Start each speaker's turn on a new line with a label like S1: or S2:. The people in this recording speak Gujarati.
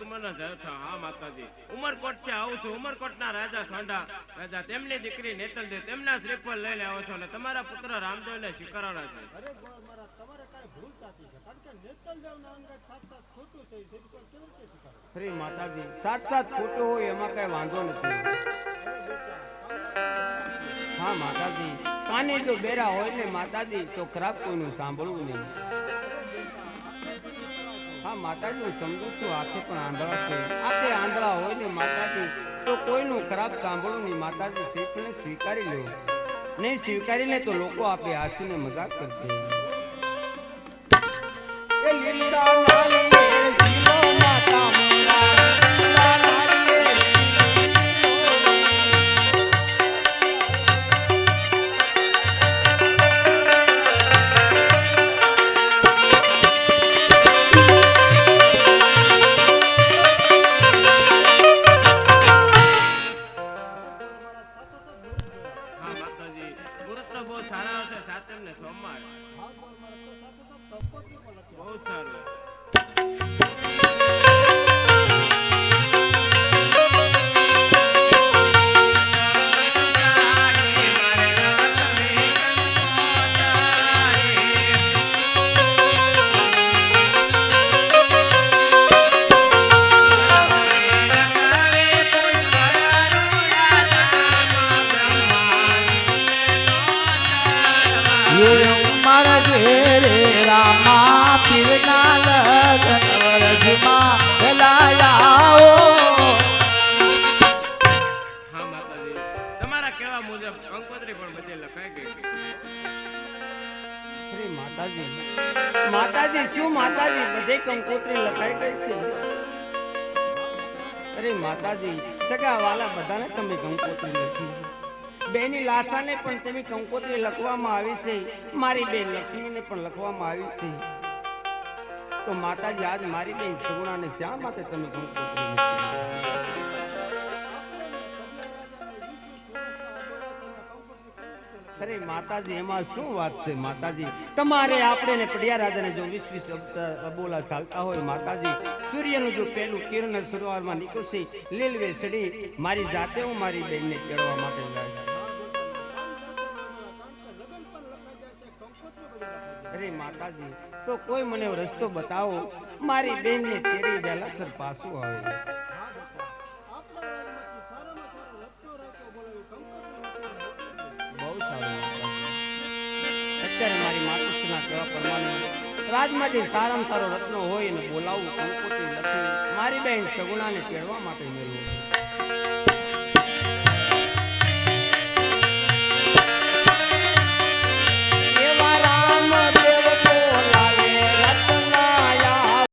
S1: કુમારના જથ્થા હા માતાજી. ઉમરકોટથી આવું છું ઉમરકોટના રાજા સોંઢા રાજા તેમની દીકરી નેતલદેવ તેમના શ્રીફળ લઈને આવો છો અને તમારા પુત્ર રામદેવને સ્વીકારવાના છે.
S2: અરે ગોળ તમારે કાંઈ ભૂલ થતી છે. કારણ કે નેતલદેવના અંગે સાત સાત ખોટું છે શ્રીફળ કેવી રીતે સ્વીકારે?
S3: શ્રી માતાજી સાત સાત ખોટું હોય એમાં કઈ વાંધો નથી. હા માતાજી કાને જો બેરા હોય ને માતાજી તો ખરાબ કોઈનું સાંભળવું નહીં. હા માતાજી હું સમજુ છું આંખે પણ આંધળા છે. આખે આંધળા હોય ને માતાજી, તો કોઈનું ખરાબ સાંભળવું નહીં. માતાજી શ્રીફળને સ્વીકારી લેવું નહીં સ્વીકારીને તો લોકો આપે હાસીને મજાક કરશે. એ લીમડા
S1: સારા હશે સાતમ ને સોમવાર બહુ સારું.
S4: મારા ઘેરે રામા પીરના લગન વરજમાં ભલાયા
S1: હા માતાજી. તમારા કહેવા મુજબ કંકોત્રી પણ બધે લખાઈ ગઈ
S3: શ્રી માતાજી માતાજી શું માતાજી બધે કંકોત્રી લખાઈ ગઈ છે? અરે માતાજી સગા વાલા બધાને તમે કંકોત્રી લખી બેની લાસાને પણ તમે કંકોત્રી લખવામાં આવી છે. મારી બેન લક્ષ્મીને પણ લખવામાં આવી છે. તો માતાજી, આજ મારી બેન સગુણાને શા માટે તમે કંકોત્રી અરે માતાજી, એમાં શું વાત છે માતાજી? તમારે આપણે ને પડિયા રાજાને જો વીસ વીસ અબ- અબોલા ચાલતા હોય માતાજી, સૂર્યનું જો પહેલું કિરણ શરૂઆતમાં નીકળશે, લીલવે ચડી મારી જાતે હું મારી બેનને કેળવા માટે જાય. અરે માતાજી, તો કોઈ મને રસ્તો બતાવો? મારી બેનને તેડી વહેલા સર પાછું આવે. અત્યારે મારી માતુશ્રીના કહેવા રાજમાંથી સારામાં સારો રત્નો હોય એને બોલાવું કંકોત્રી લખી મારી બેન સગુણાને કેળવા માટે મેળવું